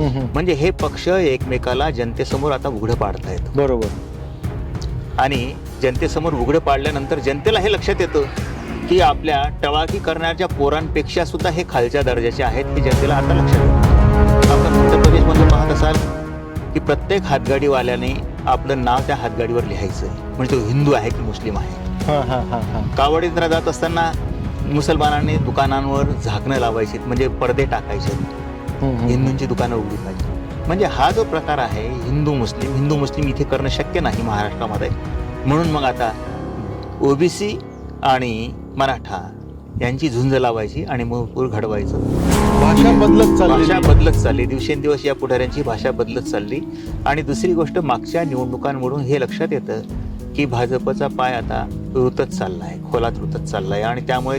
म्हणजे हे पक्ष एकमेकाला जनतेसमोर आता उघडं पाडतायत. बरोबर. आणि जनतेसमोर उघडं पाडल्यानंतर जनतेला हे लक्षात येतं की आपल्या टवाकी करण्याच्या पोरांपेक्षा सुद्धा हे खालच्या दर्जाचे आहेत हे जनतेला आता लक्षात येतं. आपण उत्तर प्रदेशमध्ये पाहत असाल की प्रत्येक हातगाडीवाल्याने आपलं नाव त्या हातगाडीवर लिहायचं. म्हणजे तो हिंदू आहे की मुस्लिम आहे. कावडीतरा जात असताना मुसलमानांनी दुकानांवर झाकणं लावायची म्हणजे पडदे टाकायचे. हिंदूंची दुकानं उघडी पाहिजे. म्हणजे हा जो प्रकार आहे हिंदू मुस्लिम हिंदू मुस्लिम इथे करणं शक्य नाही महाराष्ट्रामध्ये. म्हणून मग आता ओबीसी आणि मराठा यांची झुंज लावायची आणि मग पूर घडवायचं. भाषा बदलत भाषा चालली बदलत चालली. दिवसेंदिवस या पुढाऱ्यांची भाषा बदलत चालली. आणि दुसरी गोष्ट मागच्या निवडणुकांवरून हे लक्षात येतं की भाजपचा पाय आता रुतत चाललाय खोलात रुतत चाललाय. आणि त्यामुळे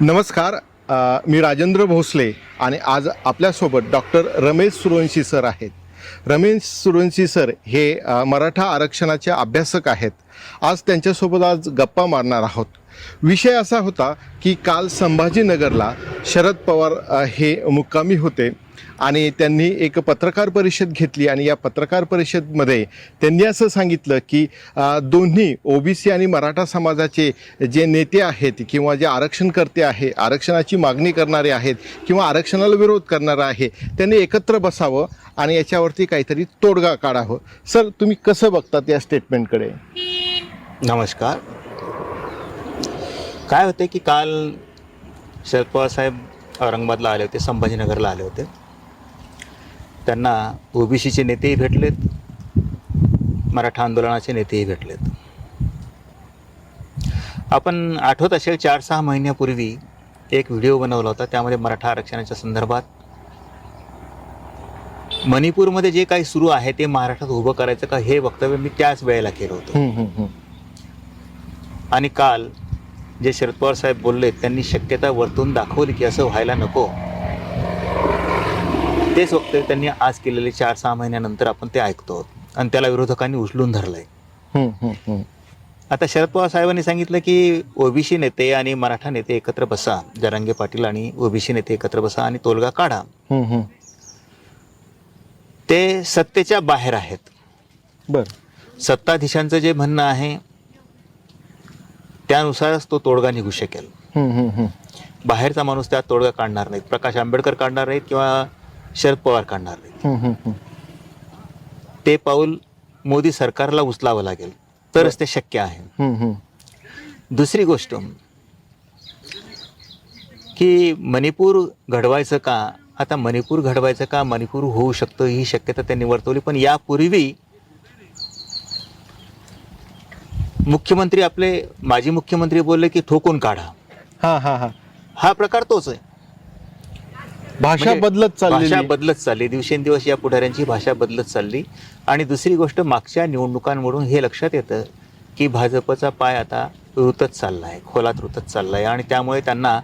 नमस्कार मी राजेंद्र भोसले आणि आज आपल्यासोबत डॉक्टर रमेश सुरवंशी सर आहेत. रमेश सुरवंशी सर हे मराठा आरक्षणाचे अभ्यासक आहेत. आज त्यांच्यासोबत आज गप्पा मारणार आहोत. विषय असा होता की काल संभाजीनगरला शरद पवार हे मुक्कामी होते. आणि त्यांनी एक पत्रकार परिषद घेतली आणि या पत्रकार परिषदमध्ये त्यांनी असं सांगितलं की दोन्ही ओबीसी आणि मराठा समाजाचे जे नेते आहेत किंवा जे आरक्षणकर्ते आहे आरक्षणाची मागणी करणारे आहेत किंवा आरक्षणाला विरोध करणारा आहे त्यांनी एकत्र बसावं आणि याच्यावरती काहीतरी तोडगा काढावं. सर तुम्ही कसं बघतात या स्टेटमेंटकडे? नमस्कार. काय होते की काल शरद पवार साहेब औरंगाबादला आले होते संभाजीनगरला आले होते. त्यांना ओबीसीचे नेतेही भेटलेत मराठा आंदोलनाचे नेतेही भेटलेत. आपण आठवत असेल चार सहा महिन्यापूर्वी एक व्हिडिओ बनवला होता त्यामध्ये मराठा आरक्षणाच्या संदर्भात. मणिपूरमध्ये जे काही सुरू आहे ते महाराष्ट्रात उभं करायचं का हे वक्तव्य मी त्याच वेळेला केलं होतं. आणि काल जे शरद पवार साहेब बोलले त्यांनी शक्यता वर्तवून दाखवली की असं व्हायला नको. तेच वक्तव्य त्यांनी आज केलेले चार सहा महिन्यानंतर आपण ते ऐकतो आणि त्याला विरोधकांनी उचलून धरलंय. आता शरद पवार साहेबांनी सांगितलं की ओबीसी नेते आणि मराठा नेते एकत्र बसा जरांगे पाटील आणि ओबीसी नेते एकत्र बसा आणि तोलगा काढा. ते सत्तेच्या बाहेर आहेत. बर. सत्ताधीशांचं जे म्हणणं आहे त्यानुसारच तो तोडगा निघू शकेल. बाहेरचा माणूस त्यात तोडगा काढणार नाहीत. प्रकाश आंबेडकर काढणार नाहीत किंवा शरद पवार काढणार नाहीत. ते पाऊल मोदी सरकारला उचलावं लागेल तरच ते शक्य आहे. दुसरी गोष्ट की मणिपूर घडवायचं का? आता मणिपूर घडवायचं का? मणिपूर होऊ शकतं ही शक्यता त्यांनी वर्तवली पण यापूर्वी मुख्यमंत्री आपले माजी मुख्यमंत्री बोलले की ठोकून काढा. हा हा हा. हा प्रकार तोच आहे. भाषा म्हणजे बदलत चाललेली भाषा बदलत चालली. दिवसेंदिवस या पुढाऱ्यांची भाषा बदलत चालली. आणि दुसरी गोष्ट मागच्या निवडणुकांवरून हे लक्षात येतं की भाजपचा पाय आता रुतत चालला आहे खोलात रुतत चालला आहे आणि त्यामुळे त्यांना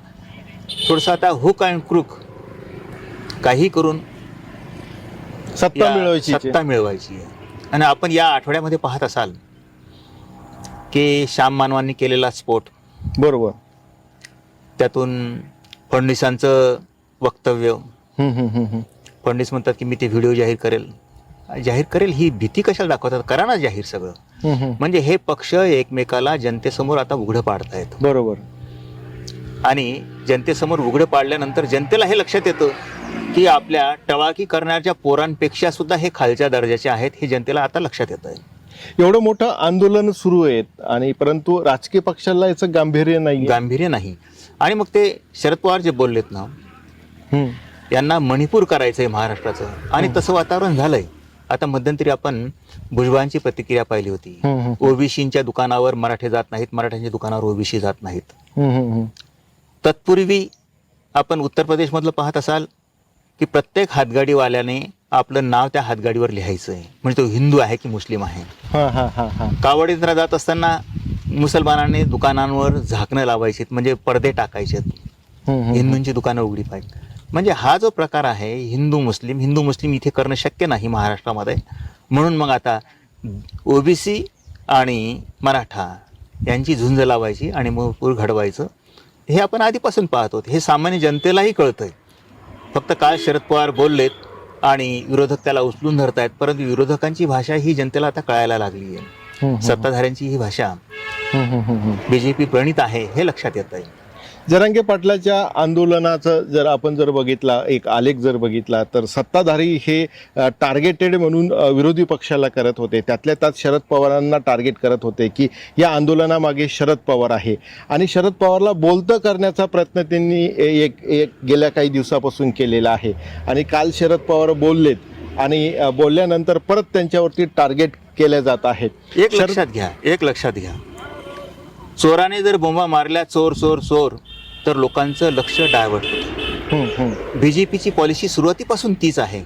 थोडंसं आता हुक अँड क्रुक काही करून सत्ता या मिळवायची सत्ता मिळवायची आहे. आणि आपण या आठवड्यामध्ये पाहत असाल की श्याम मानवांनी केलेला स्फोट. बरोबर. त्यातून फडणवीसांचं वक्तव्य. फडणवीस म्हणतात की मी ते व्हिडिओ जाहीर करेल. जाहीर करेल ही भीती कशाला दाखवतात? करा ना जाहीर सगळं. म्हणजे हे पक्ष एकमेकाला जनतेसमोर आता उघडं पाडतायत. बरोबर. आणि जनतेसमोर उघडं पाडल्यानंतर जनतेला हे लक्षात येतं की आपल्या टवाकी करण्याच्या पोरांपेक्षा सुद्धा हे खालच्या दर्जाचे आहेत हे जनतेला आता लक्षात येत आहे एवढं मोठं आंदोलन सुरू आहेत आणि परंतु राजकीय पक्षाला याचं गांभीर्य नाही गांभीर्य नाही. आणि मग ते शरद पवार जे बोललेत ना यांना मणिपूर करायचंय महाराष्ट्राचं. आणि तसं वातावरण झालंय. आता मध्यंतरी आपण भुजबळांची प्रतिक्रिया पाहिली होती. ओबीसीच्या दुकानावर मराठे जात नाहीत मराठ्यांच्या दुकानावर ओबीसी जात नाहीत. तत्पूर्वी आपण उत्तर प्रदेशमधलं पाहत असाल की प्रत्येक हातगाडीवाल्याने आपलं नाव त्या हातगाडीवर लिहायचं आहे म्हणजे तो हिंदू आहे की मुस्लिम आहे. कावडीतरा जात असताना मुसलमानांनी दुकानांवर झाकणं लावायची म्हणजे पडदे टाकायचे हिंदूंची दुकानं उघडी पाहिजे म्हणजे हा जो प्रकार आहे हिंदू मुस्लिम हिंदू मुस्लिम इथे करणं शक्य नाही महाराष्ट्रामध्ये. म्हणून मग आता ओबीसी आणि मराठा यांची झुंज लावायची आणि पूर घडवायचं हे आपण आधीपासून पाहतो हे सामान्य जनतेलाही कळतंय. फक्त काल शरद पवार बोललेत आणि विरोधक त्याला उचलून धरतायत परंतु विरोधकांची भाषा ही जनतेला आता कळायला लागली आहे. सत्ताधाऱ्यांची ही भाषा. बीजेपी प्रणित आहे हे लक्षात येत आहे जरांगे पाटलाच्या आंदोलनाचं जर आपण जर बघितला एक आलेख जर बघितला तर सत्ताधारी हे टार्गेटेड म्हणून विरोधी पक्षाला करत होते. त्यातल्या त्यात शरद पवारांना टार्गेट करत होते की या आंदोलनामागे शरद पवार आहे. आणि शरद पवारला बोलतं करण्याचा प्रयत्न त्यांनी एक एक गेल्या काही दिवसापासून केलेला आहे. आणि काल शरद पवार बोललेत आणि बोलल्यानंतर परत त्यांच्यावरती टार्गेट केले जात आहेत. एक लक्षात घ्या एक लक्षात घ्या. चोराने जर बोंबा मारल्या चोर चोर चोर तर लोकांचं लक्ष डायव्हर्ट होतं बीजेपीची पॉलिसी सुरुवातीपासून तीच आहे.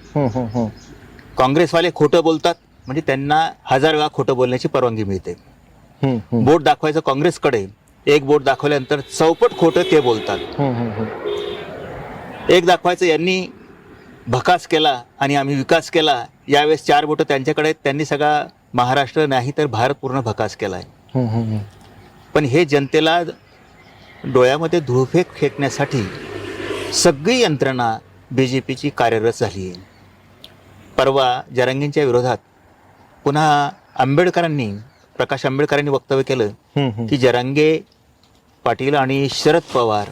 काँग्रेसवाले खोटं बोलतात म्हणजे त्यांना हजार वेळा खोटं बोलण्याची परवानगी मिळते बोट दाखवायचं काँग्रेसकडे एक बोट दाखवल्यानंतर चौपट खोटं ते बोलतात. एक दाखवायचं यांनी भकास केला आणि आम्ही विकास केला यावेळेस चार बोटं त्यांच्याकडे. त्यांनी सगळा महाराष्ट्र नाही तर भारत पूर्ण भकास केला आहे. पण हे जनतेला डोळ्यामध्ये धुळफेक फेकण्यासाठी सगळी यंत्रणा बी जे पीची कार्यरत झाली आहे. परवा जरांगींच्या विरोधात पुन्हा आंबेडकरांनी प्रकाश आंबेडकरांनी वक्तव्य केलं. की जरांगे पाटील आणि शरद पवार.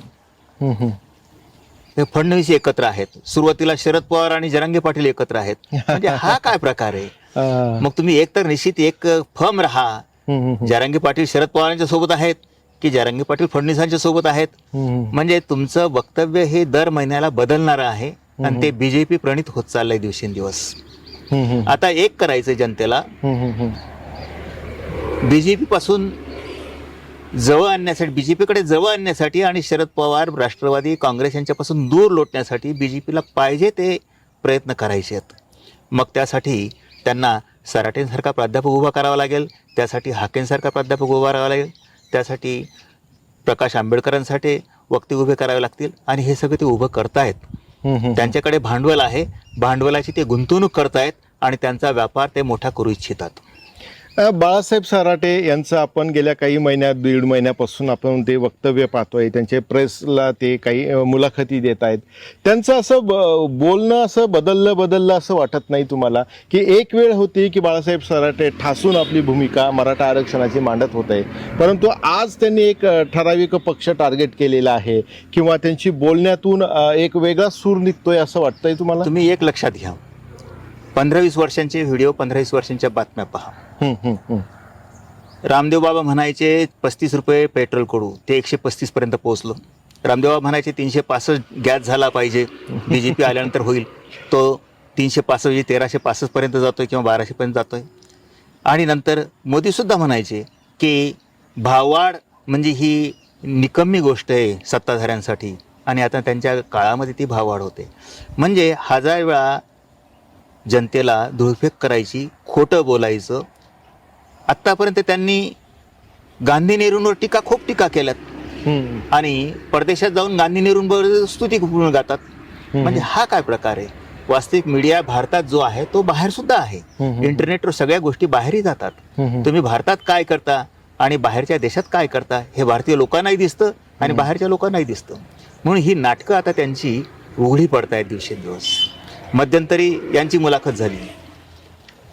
हे फडणवीस एकत्र आहेत. सुरुवातीला शरद पवार आणि जरांगे पाटील एकत्र आहेत. म्हणजे हा काय प्रकार आहे? मग तुम्ही एक तर निश्चित एक फर्म राहा. जरांगे पाटील शरद पवारांच्या सोबत आहेत. की जरांगे पाटील फडणवीसांच्या सोबत आहेत. म्हणजे तुमचं वक्तव्य हे दर महिन्याला बदलणारं आहे आणि ते बीजेपी प्रणित होत चाललंय दिवसेंदिवस. आता एक करायचं जनतेला. बीजेपी पासून जवळ आणण्यासाठी बीजेपीकडे जवळ आणण्यासाठी आणि शरद पवार राष्ट्रवादी काँग्रेस यांच्यापासून दूर लोटण्यासाठी बीजेपीला पाहिजे ते प्रयत्न करायचे आहेत मग त्यासाठी त्यांना सराटेंसारखा प्राध्यापक उभा करावा लागेल त्यासाठी हाकेंसारखा प्राध्यापक उभा करावा लागेल त्यासाठी प्रकाश आंबेडकरांसाठी वक्ते उभे करावे लागतील आणि हे सगळं ते उभं करतायत. त्यांच्याकडे भांडवल आहे. भांडवलाची ते गुंतवणूक करतायत आणि त्यांचा व्यापार ते मोठा करू इच्छितात. बाळासाहेब सराटे यांचं आपण गेल्या काही महिन्यात दीड महिन्यापासून आपण ते वक्तव्य पाहतोय त्यांचे प्रेसला ते काही मुलाखती देत आहेत. त्यांचं असं ब- बोलणं असं बदललं बदललं असं वाटत नाही तुम्हाला? की एक वेळ होती की बाळासाहेब सराटे ठासून आपली भूमिका मराठा आरक्षणाची मांडत होते. परंतु आज त्यांनी एक ठराविक पक्ष टार्गेट केलेला आहे किंवा त्यांची बोलण्यातून एक वेगळा सूर निघतोय असं वाटतंय तुम्हाला? तुम्ही एक लक्षात घ्या. पंधरावीस वर्षांचे व्हिडिओ पंधरावीस वर्षांच्या बातम्या पहा. रामदेव बाबा म्हणायचे पस्तीस रुपये पेट्रोल कडू ते एकशे पस्तीस पर्यंत पोहोचलं. रामदेव बाबा म्हणायचे तीनशे पासष्ट गॅस झाला पाहिजे. बी जे पी आल्यानंतर होईल. तो तीनशे पासष्ट म्हणजे तेराशे पासष्ट पर्यंत जातोय किंवा बाराशे पर्यंत जातोय. आणि नंतर मोदीसुद्धा म्हणायचे की भाववाढ म्हणजे ही निकम्मी गोष्ट आहे सत्ताधाऱ्यांसाठी. आणि आता त्यांच्या काळामध्ये ती भाववाढ होते. म्हणजे हजार वेळा जनतेला धुळफेक करायची खोटं बोलायचं आत्तापर्यंत त्यांनी गांधी नेहरूंवर टीका खूप टीका केल्यात. आणि परदेशात जाऊन गांधी नेहरूंवर स्तुती गुण गातात. म्हणजे हा काय प्रकार आहे? वास्तविक मीडिया भारतात जो आहे तो बाहेर सुद्धा आहे. इंटरनेटवर सगळ्या गोष्टी बाहेरही जातात. तुम्ही भारतात काय करता आणि बाहेरच्या देशात काय करता हे भारतीय लोकांनाही दिसतं आणि बाहेरच्या लोकांनाही दिसतं. म्हणून ही नाटकं आता त्यांची उघडी पडतायत दिवसेंदिवस. मध्यंतरी यांची मुलाखत झाली.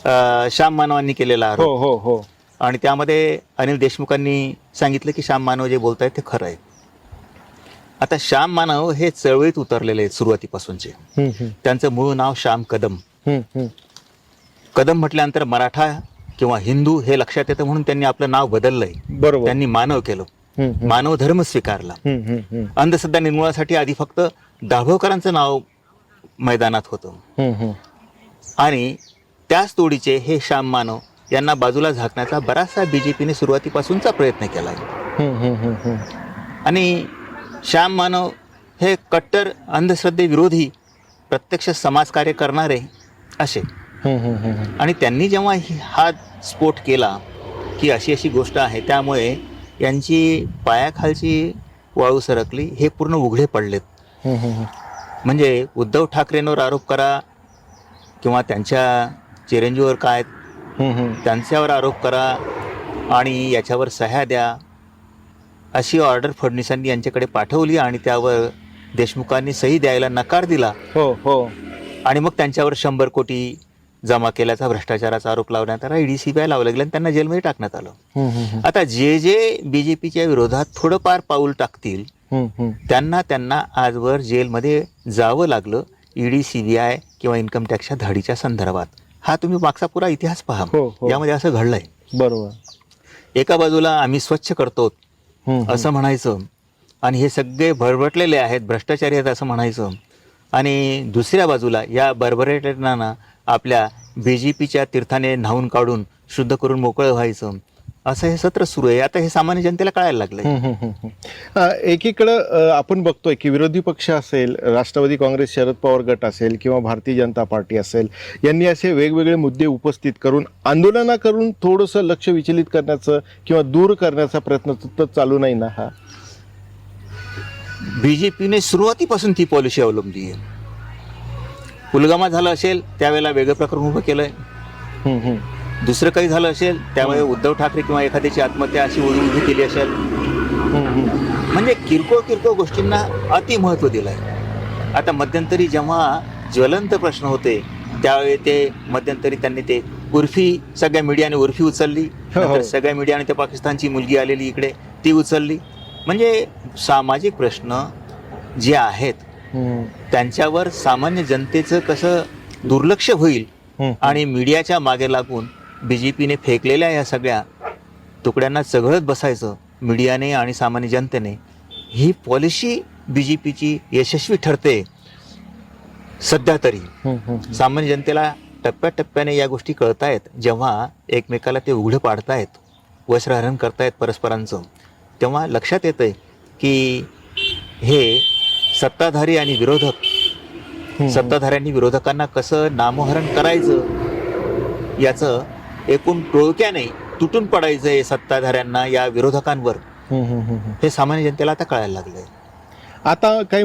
अं, श्याम मानवांनी केलेला आरोप. हो हो हो. आणि त्यामध्ये अनिल देशमुखांनी सांगितलं की श्याम मानव जे बोलत आहेत ते खरं आहे. आता श्याम मानव हे चळवळीत उतरलेले आहेत सुरुवातीपासूनचे. हम्म, हम्म, त्यांचं मूळ नाव श्याम कदम. हम्म, हम्म. कदम म्हटल्यानंतर मराठा किंवा हिंदू हे लक्षात येतं म्हणून त्यांनी आपलं नाव बदललंय. बरोबर. त्यांनी मानव केलं. हम्म, हम्म. मानव धर्म स्वीकारला. हम्म, हम्म, हम्म. अंधश्रद्धा निर्मूलनासाठी आधी फक्त दाभोळकरांचं नाव मैदानात होतं. हम्म, हम्म. आणि त्याच तोडीचे हे श्याम मानव यांना बाजूला झाकण्याचा बराचसा बी जे पीने सुरुवातीपासूनचा प्रयत्न केला आहे. आणि श्याम मानव हे कट्टर अंधश्रद्धेविरोधी प्रत्यक्ष समाजकार्य करणारे असे. आणि त्यांनी जेव्हा ही- स्फोट केला की अशी अशी गोष्ट आहे त्यामुळे यांची पायाखालची वाळू सरकली हे पूर्ण उघडे पडलेत. म्हणजे उद्धव ठाकरेंवर आरोप करा किंवा त्यांच्या चिरंजीवर काय हम्म. त्यांच्यावर आरोप करा आणि याच्यावर सह्या द्या. अशी ऑर्डर फडणवीसांनी यांच्याकडे पाठवली आणि त्यावर देशमुखांनी सही द्यायला नकार दिला. हो हो. आणि मग त्यांच्यावर शंभर कोटी जमा केल्याचा भ्रष्टाचाराचा आरोप लावण्यात आला ईडी सीबीआय लावलं गेलं आणि त्यांना जेलमध्ये टाकण्यात आलं. आता जे जे बीजेपीच्या विरोधात थोडंफार पाऊल टाकतील. त्यांना त्यांना आजवर जेलमध्ये जावं लागलं ईडी सीबीआय किंवा इन्कम टॅक्सच्या धाडीच्या संदर्भात. हा तुम्ही मागचा पुरा इतिहास पहा. हो, हो. यामध्ये असं घडलंय. बरोबर. एका बाजूला आम्ही स्वच्छ करतो असं म्हणायचं आणि हे सगळे भरभटलेले आहेत भ्रष्टाचारी आहेत असं म्हणायचं. आणि दुसऱ्या बाजूला या बरबरेटनांना आपल्या बी जे पीच्या तीर्थाने न्हावून काढून शुद्ध करून मोकळं व्हायचं. असं हे सत्र सुरू आहे. आता हे सामान्य जनतेला कळायला लागलंय. एकीकडं आपण बघतोय की विरोधी पक्ष असेल राष्ट्रवादी काँग्रेस शरद पवार गट असेल किंवा भारतीय जनता पार्टी असेल यांनी असे वेगवेगळे मुद्दे उपस्थित करून आंदोलना करून थोडंसं लक्ष विचलित करण्याचं किंवा दूर करण्याचा प्रयत्न सतत चालू नाही ना हा? बी जे पीने सुरुवातीपासून ती पॉलिसी अवलंबली आहे. पुलगामा झालं असेल त्यावेळेला वेगळं प्रकरण उभं केलंय. दुसरं काही झालं असेल त्यावेळी उद्धव ठाकरे किंवा एखाद्याची आत्महत्या अशी उभी उभी केली असेल. म्हणजे किरकोळ किरकोळ गोष्टींना अति महत्त्व दिलंय आता मध्यंतरी जेव्हा ज्वलंत प्रश्न होते त्यावेळी ते मध्यंतरी त्यांनी ते उर्फी सगळ्या मीडियाने उर्फी उचलली हो, हो. सगळ्या मीडियाने त्या पाकिस्तानची मुलगी आलेली इकडे ती उचलली म्हणजे सामाजिक प्रश्न जे आहेत त्यांच्यावर सामान्य जनतेचं कसं दुर्लक्ष होईल. आणि मीडियाच्या मागे लागून बी जे पीने फेकलेल्या या सगळ्या तुकड्यांना चघळत बसायचं मीडियाने आणि सामान्य जनतेने. ही पॉलिसी बी जे पीची यशस्वी ठरते. सध्या तरी. सामान्य जनतेला टप्प्याटप्प्याने या गोष्टी कळतायत. जेव्हा एकमेकाला ते उघडं पाडतायत वस्त्रहरण करतायत परस्परांचं तेव्हा लक्षात येतंय की हे सत्ताधारी आणि विरोधक सत्ताधाऱ्यांनी विरोधकांना कसं नामोहरण करायचं याचं एकूण टोळक्याने तुटून पडायचं आहे सत्ताधाऱ्यांना या विरोधकांवर. हे सामान्य जनतेला आता कळायला लागलंय आता काही